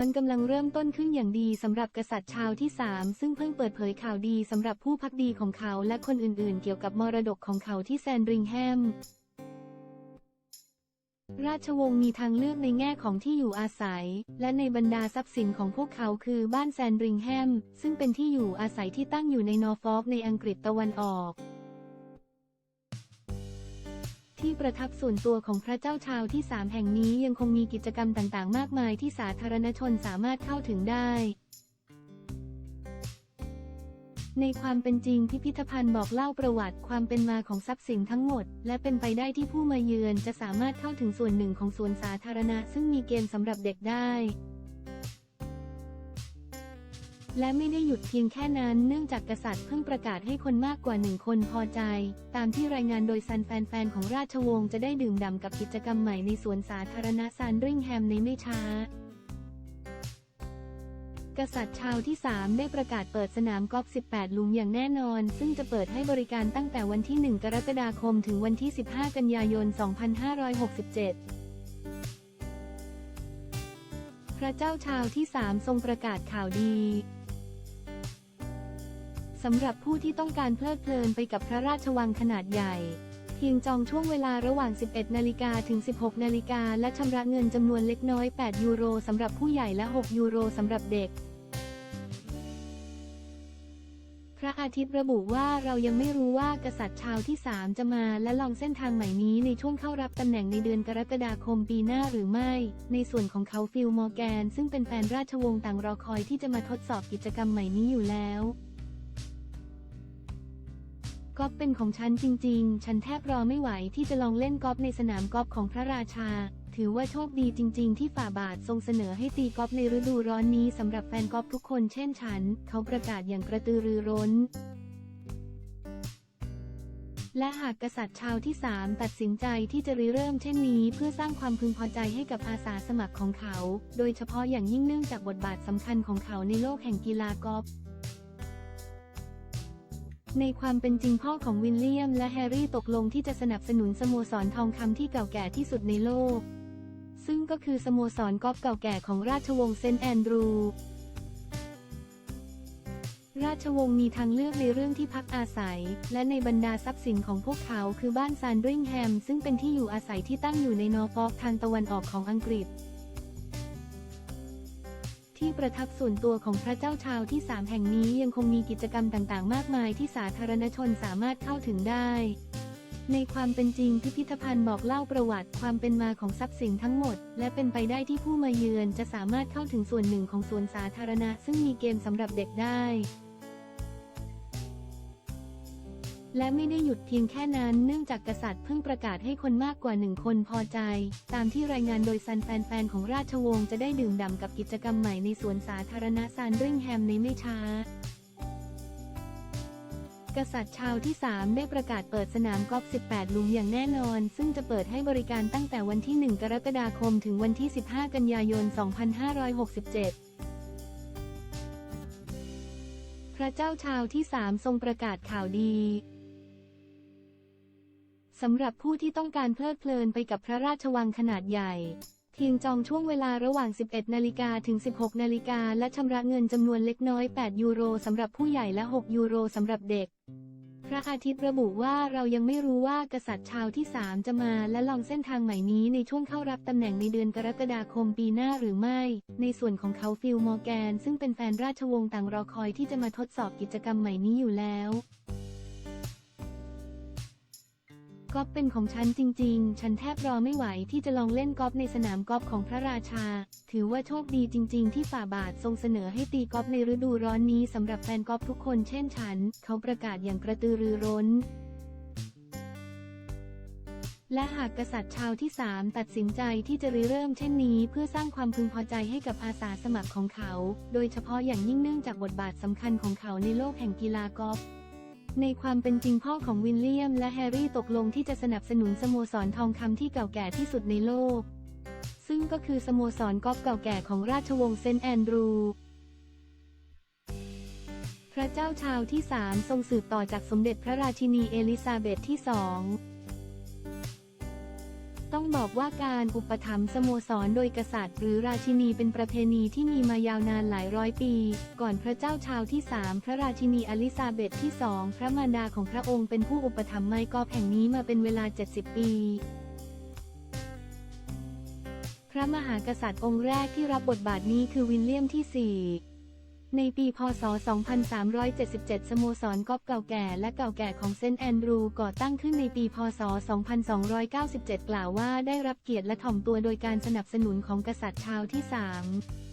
อนกำลังเริ่มต้นขึ้นอย่างดีสำหรับกษัตริย์ชาวที่สามซึ่งเพิ่งเปิดเผยข่าวดีสำหรับผู้พักดีของเขาและคนอื่นๆ เกี่ยวกับมรดกของเขาที่แซนดริงแฮม ราชวงศ์มีทางเลือกในแง่ของที่อยู่อาศัย และในบรรดาทรัพย์สินของพวกเขาคือบ้านแซนดริงแฮม ซึ่งเป็นที่อยู่อาศัยที่ตั้งอยู่ในนอร์ฟอล์กในอังกฤษตะวันออก ที่ประทับส่วนตัวของพระเจ้าชาวที่สามแห่งนี้ยังคงมีกิจกรรมต่างๆ มากมายที่สาธารณชนสามารถเข้าถึงได้ ในความเป็นจริงพิพิธภัณฑ์บอกเล่าประวัติความเป็นมาของทรัพย์สินทั้งหมด และเป็นไปได้ที่ผู้มาเยือนจะสามารถเข้าถึงส่วนหนึ่งของสวนสาธารณะ ซึ่งมีเกมสำหรับเด็กได้ และไม่ได้หยุดเพียงแค่นั้น เนื่องจากกษัตริย์เพิ่งประกาศให้คนมากกว่าหนึ่งคนพอใจ ตามที่รายงานโดยซันแฟนๆของราชวงศ์จะได้ดื่มด่ำกับกิจกรรมใหม่ในสวนสาธารณะซานริงแฮมในไม่ช้ากษัตริย์ชาวที่ 3 ได้ประกาศเปิดสนามกอล์ฟ 18 ลุมอย่างแน่นอน ซึ่งจะเปิดให้บริการตั้งแต่วันที่ 1 กรกฎาคมถึงวันที่ 15 กันยายน 2567พระเจ้าชาวที่3ทรงประกาศข่าวดี สำหรับผู้ที่ต้องการเพลิดเพลินไปกับพระราชวังขนาดใหญ่ เพียงจองช่วงเวลาระหว่าง 11 นาฬิกาถึง 16 นาฬิกาและชำระเงินจำนวนเล็กน้อย 8 ยูโรสำหรับผู้ใหญ่และ 6 ยูโรสำหรับเด็ก พระอาทิตย์ระบุว่าเรายังไม่รู้ว่ากษัตริย์ชาวที่ 3 จะมาและลองเส้นทางใหม่นี้ในช่วงเข้ารับตำแหน่งในเดือนกรกฎาคมปีหน้าหรือไม่ ในส่วนของเขาฟิลมอร์แกน ซึ่งเป็นแฟนราชวงศ์ต่างรอคอยที่จะมาทดสอบกิจกรรมใหม่นี้อยู่แล้ว กอล์ฟเป็นของฉันจริง ๆ ฉันแทบรอไม่ไหวที่จะลองเล่นกอล์ฟในสนามกอล์ฟของพระราชา ถือว่าโชคดีจริง ๆ ที่ฝ่าบาททรงเสนอให้ตีกอล์ฟในฤดูร้อนนี้สำหรับแฟนกอล์ฟทุกคนเช่นฉัน เขาประกาศอย่างกระตือรือร้นและหากกษัตริย์ชาวที่ 3 ตัดสินใจที่จะริเริ่มเช่นนี้ เพื่อสร้างความพึงพอใจให้กับอาสาสมัครของเขา โดยเฉพาะอย่างยิ่งเนื่องจากบทบาทสำคัญของเขาในโลกแห่งกีฬากอล์ฟ ในความเป็นจริงพ่อของวิลเลียมและแฮร์รี่ตกลงที่จะสนับสนุนสโมสรทองคำที่เก่าแก่ที่สุดในโลก ซึ่งก็คือสโมสรกอล์ฟเก่าแก่ของราชวงศ์เซนต์แอนดรูราชวงศ์มีทางเลือกในเรื่องที่พักอาศัย และในบรรดาทรัพย์สินของพวกเขาคือบ้านซานดริงแฮม ซึ่งเป็นที่อยู่อาศัยที่ตั้งอยู่ในนอร์ฟอล์กทางตะวันออกของอังกฤษ ที่ประทับส่วนตัวของพระเจ้าชาวที่ 3 แห่งนี้ยังคงมีกิจกรรมต่างๆ มากมายที่สาธารณชนสามารถเข้าถึงได้ ในความเป็นจริงพิพิธภัณฑ์บอกเล่าประวัติความเป็นมาของทรัพย์สินทั้งหมด และเป็นไปได้ที่ผู้มาเยือนจะสามารถเข้าถึงส่วนหนึ่งของสวนสาธารณะ ซึ่งมีเกมสำหรับเด็กได้ และไม่ได้หยุดเพียงแค่นั้น เนื่องจากกษัตริย์เพิ่งประกาศให้คนมากกว่าหนึ่งคนพอใจ ตามที่รายงานโดยซันแฟนๆของราชวงศ์จะได้ดื่มด่ำกับกิจกรรมใหม่ในสวนสาธารณะซานริงแฮมในไม่ช้า กษัตริย์ชาวที่ 3 ได้ประกาศเปิดสนามกอล์ฟ 18 หลุมอย่างแน่นอน ซึ่งจะเปิดให้บริการตั้งแต่วันที่ 1 กรกฎาคม ถึงวันที่ 15 กันยายน 2567พระเจ้าชาวที่3ทรงประกาศข่าวดี สำหรับผู้ที่ต้องการเพลิดเพลินไปกับพระราชวังขนาดใหญ่ เพียงจองช่วงเวลาระหว่าง 11 นาฬิกาถึง 16 นาฬิกาและชำระเงินจำนวนเล็กน้อย 8 ยูโรสำหรับผู้ใหญ่และ 6 ยูโรสำหรับเด็ก พระอาทิตย์ระบุว่าเรายังไม่รู้ว่ากษัตริย์ชาวที่ 3 จะมาและลองเส้นทางใหม่นี้ในช่วงเข้ารับตำแหน่งในเดือนกรกฎาคมปีหน้าหรือไม่ ในส่วนของเขาฟิลมอร์แกน ซึ่งเป็นแฟนราชวงศ์ต่างรอคอยที่จะมาทดสอบกิจกรรมใหม่นี้อยู่แล้ว กอล์ฟเป็นของฉันจริง ๆ ฉันแทบรอไม่ไหวที่จะลองเล่นกอล์ฟในสนามกอล์ฟของพระราชา ถือว่าโชคดีจริง ๆ ที่ฝ่าบาททรงเสนอให้ตีกอล์ฟในฤดูร้อนนี้สำหรับแฟนกอล์ฟทุกคนเช่นฉัน เขาประกาศอย่างกระตือรือร้นและหากกษัตริย์ชาวที่ 3 ตัดสินใจที่จะริเริ่มเช่นนี้ เพื่อสร้างความพึงพอใจให้กับอาสาสมัครของเขา โดยเฉพาะอย่างยิ่งเนื่องจากบทบาทสำคัญของเขาในโลกแห่งกีฬากอล์ฟ ในความเป็นจริงพ่อของวิลเลียมและแฮร์รี่ตกลงที่จะสนับสนุนสโมสรทองคำที่เก่าแก่ที่สุดในโลก ซึ่งก็คือสโมสรกอล์ฟเก่าแก่ของราชวงศ์เซนต์แอนดรูพระเจ้าชาวที่สามทรงสืบต่อจากสมเด็จพระราชินีเอลิซาเบธที่สอง ต้องบอกว่าการอุปถัมภ์สโมสรโดยกษัตริย์ หรือราชินีเป็นประเพณีที่มีมายาวนานหลายร้อยปี ก่อนพระเจ้าชาวที่สามพระราชินีอลิซาเบธที่สองพระมารดาของพระองค์เป็นผู้อุปถัมภ์ไม้กอแห่งนี้มาเป็นเวลา 70 ปีพระมหากษัตริย์องค์แรกที่รับบทบาทนี้คือวิลเลียมที่ 4 ในปีพศ 2377 สโมสรกอล์ฟเก่าแก่และเก่าแก่ของเซนต์แอนดรูก่อตั้งขึ้นในปีพศ 2297 กล่าวว่าได้รับเกียรติและถ่อมตัวโดยการสนับสนุนของกษัตริย์ชาวที่ 3